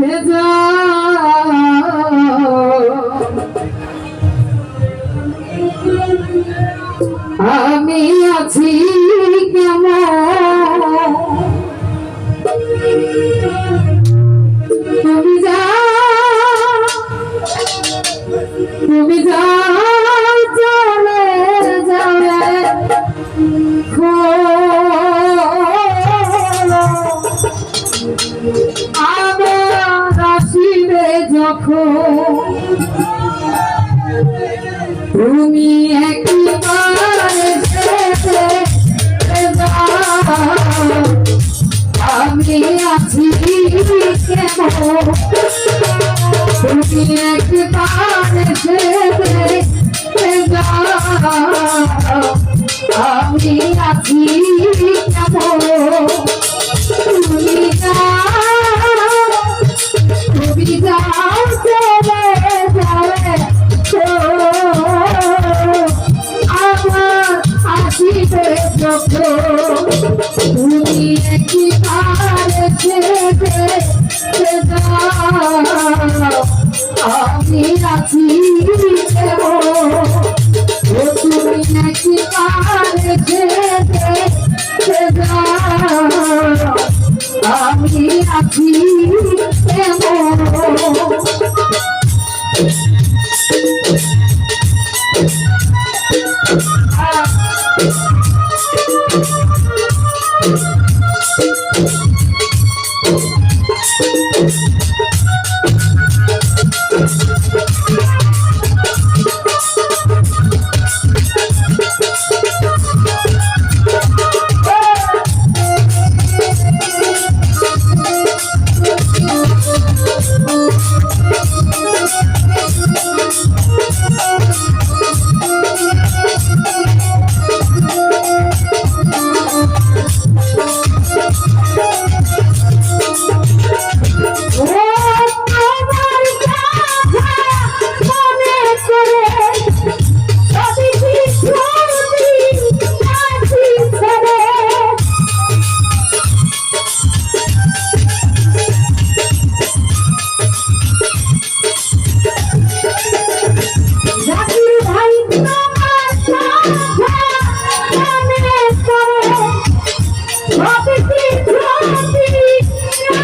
Kids out. তুমি একবার আমি আছি তুমি একবার আমি আছি কেমন? रखो दुनिया की पार से আমি রাখি দেবো তুমি নাকি পারে খেতে আমি রাখি দেবো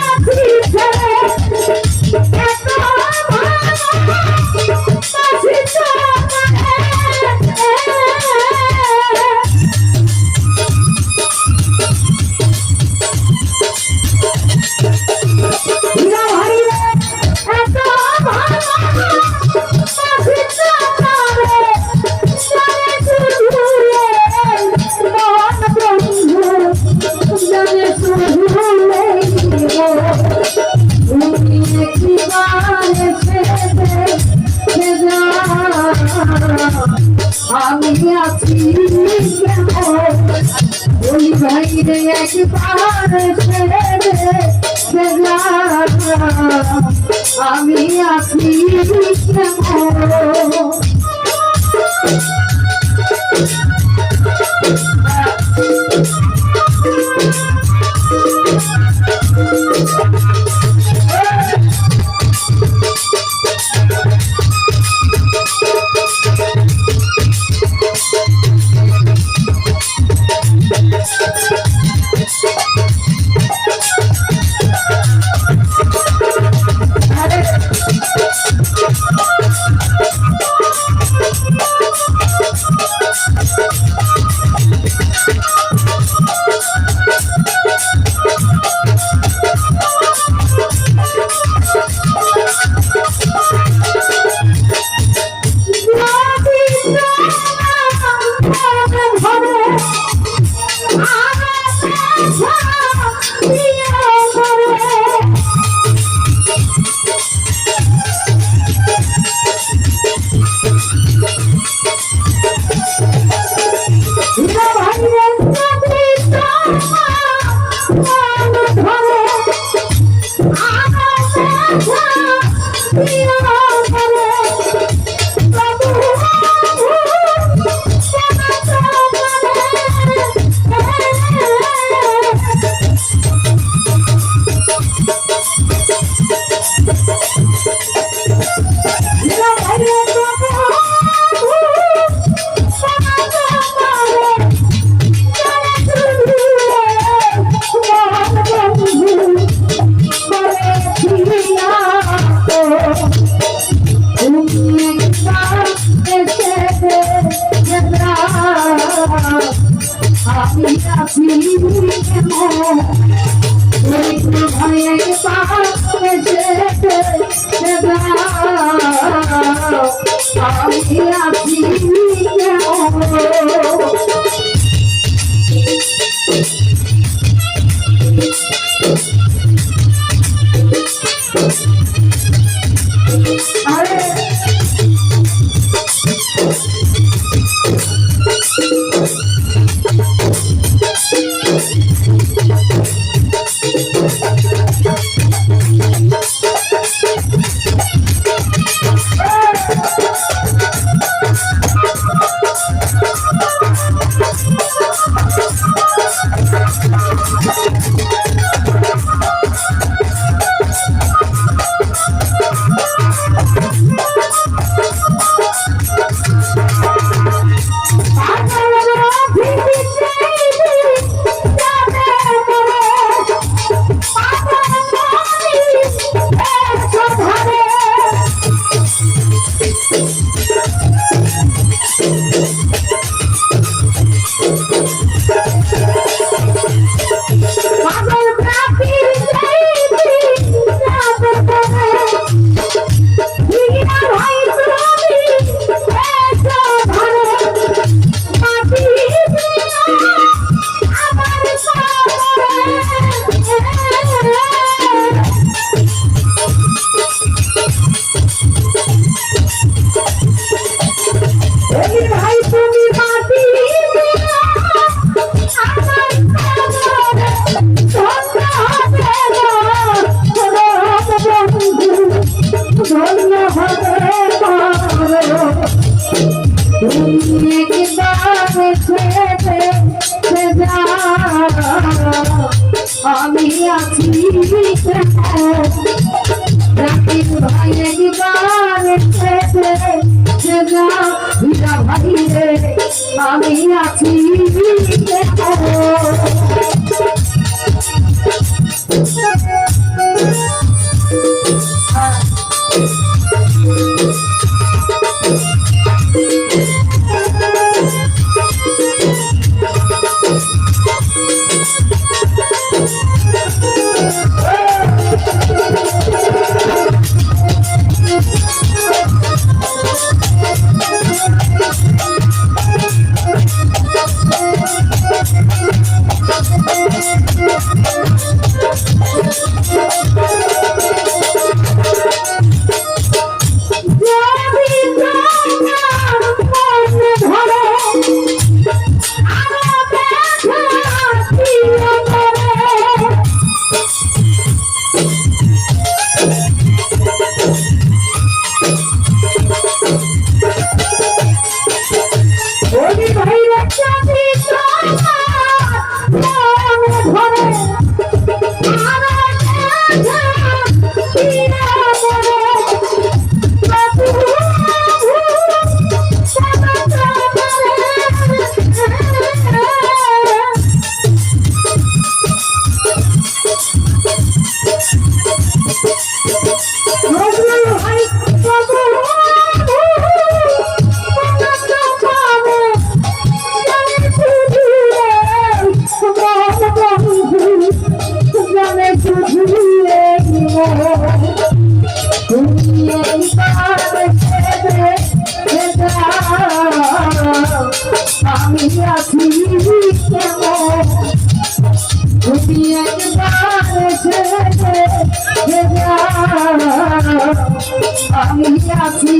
Yeah. আকাশে পাহাড় ছেড়ে আমি আপনি আমি আছি কেমন আমি আছি রাখিস ভাই একবার ছেড়ে যা হীরা ভাই রে আমি আছি যদি আমি আছি কেমন তুমি একবার যা আমি আছি